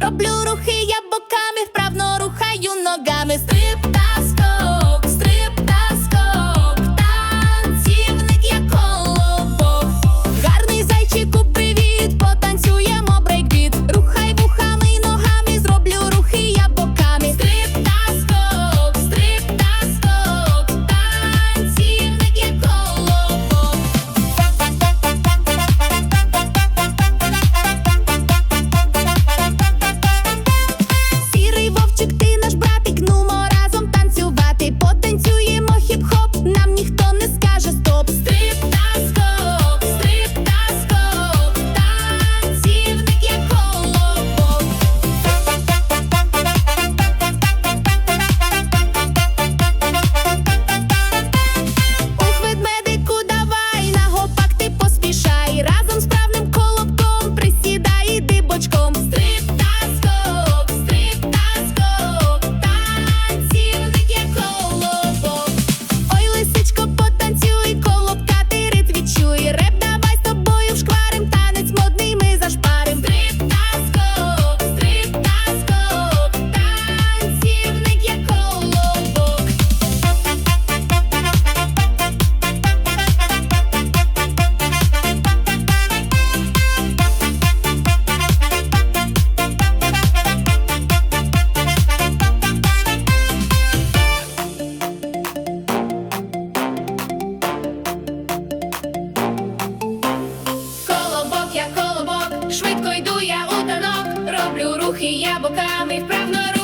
Роблю рухи я боками вправно рух.